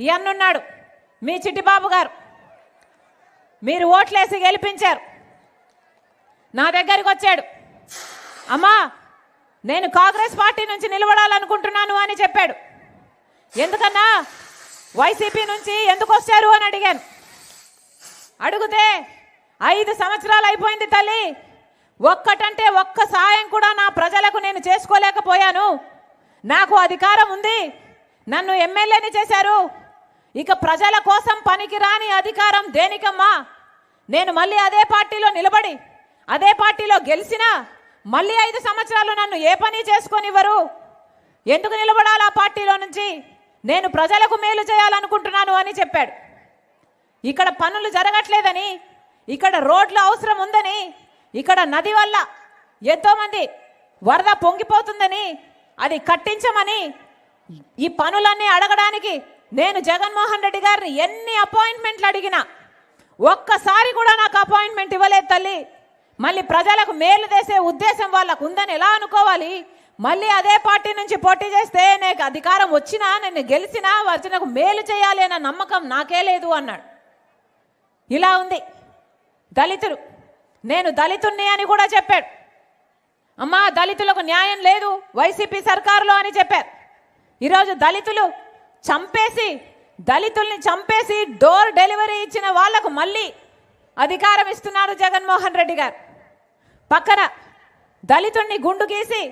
ఇవన్నున్నాడు మీ చిట్టిబాబు గారు. మీరు ఓట్లేసి గెలిపించారు. నా దగ్గరికి వచ్చాడు. అమ్మా నేను కాంగ్రెస్ పార్టీ నుంచి నిలబడాలనుకుంటున్నాను అని చెప్పాడు. ఎందుకన్నా? వైసీపీ నుంచి ఎందుకు వచ్చారు అని అడిగాను. అడిగితే ఐదు సంవత్సరాలు అయిపోయింది తల్లి. ఒక్కటంటే ఒక్క సాయం కూడా నా ప్రజలకు నేను చేసుకోలేకపోయాను. నాకు అధికారం ఉంది. నన్ను ఎమ్మెల్యేని చేశారు. ఇక ప్రజల కోసం పనికిరాని అధికారం దేనికమ్మా? నేను మళ్ళీ అదే పార్టీలో నిలబడి అదే పార్టీలో గెలిచినా మళ్ళీ ఐదు సంవత్సరాలు నన్ను ఏ పని చేసుకొనివ్వరు? ఎందుకు నిలబడాలి ఆ పార్టీలో నుంచి? నేను ప్రజలకు మేలు చేయాలనుకుంటున్నాను అని చెప్పాడు. ఇక్కడ పనులు జరగట్లేదని ఇక్కడ రోడ్లు అవసరం ఉందని ఇక్కడ నది వల్ల ఎంతోమంది వరద పొంగిపోతుందని అది కట్టించమని ఈ పనులన్నీ అడగడానికి నేను జగన్మోహన్ రెడ్డి గారిని ఎన్ని అపాయింట్మెంట్లు అడిగినా ఒక్కసారి కూడా నాకు అపాయింట్మెంట్ ఇవ్వలేదు తల్లి. మళ్ళీ ప్రజలకు మేలు చేసే ఉద్దేశం వాళ్ళకు ఉందని ఎలా అనుకోవాలి? మళ్ళీ అదే పార్టీ నుంచి పోటీ చేస్తే నాకు అధికారం వచ్చినా నేను గెలిచినా వచ్చినకు మేలు చేయాలి అన్న నమ్మకం నాకే లేదు అన్నాడు. ఇలా ఉంది. దళితులు. నేను దళితుణ్ణి అని కూడా చెప్పాడు. అమ్మా దళితులకు న్యాయం లేదు వైసీపీ సర్కారులో అని చెప్పారు. ఈరోజు దళితులు చంపేసి దళితుల్ని చంపేసి డోర్ డెలివరీ ఇచ్చిన వాళ్ళకు మళ్ళీ అధికారం ఇస్తున్నారు జగన్మోహన్ రెడ్డి గారు. పక్కన దళితుణ్ణి గుండు గీసి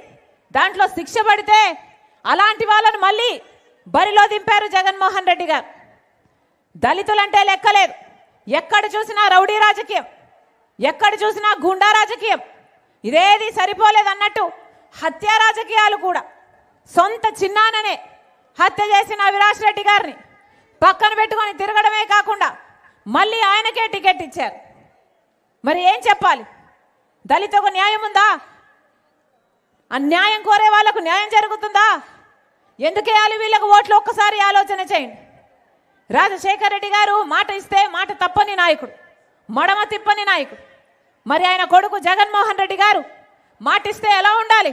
దాంట్లో శిక్ష పడితే అలాంటి వాళ్ళను మళ్ళీ బరిలో దింపారు జగన్మోహన్ రెడ్డి గారు. దళితులంటే లెక్కలేదు ఎక్కడ చూసినా రౌడీ రాజకీయం. ఎక్కడ చూసినా గుండా రాజకీయం. ఇదేది సరిపోలేదు అన్నట్టు రాజకీయాలు కూడా. సొంత చిన్నాననే హత్య చేసిన అవినాష్ రెడ్డి గారిని పక్కన పెట్టుకొని తిరగడమే కాకుండా మళ్ళీ ఆయనకే టికెట్ ఇచ్చారు. మరి ఏం చెప్పాలి? దళితకు న్యాయం ఉందా? ఆ న్యాయం కోరే వాళ్ళకు న్యాయం జరుగుతుందా? ఎందుకేయాలి వీళ్ళకు ఓట్లు ఒక్కసారి ఆలోచన చేయండి. రాజశేఖర్ రెడ్డి గారు మాట ఇస్తే మాట తప్పని నాయకుడు మడమ తిప్పని నాయకుడు. మరి ఆయన కొడుకు జగన్మోహన్ రెడ్డి గారు మాటిస్తే ఎలా ఉండాలి?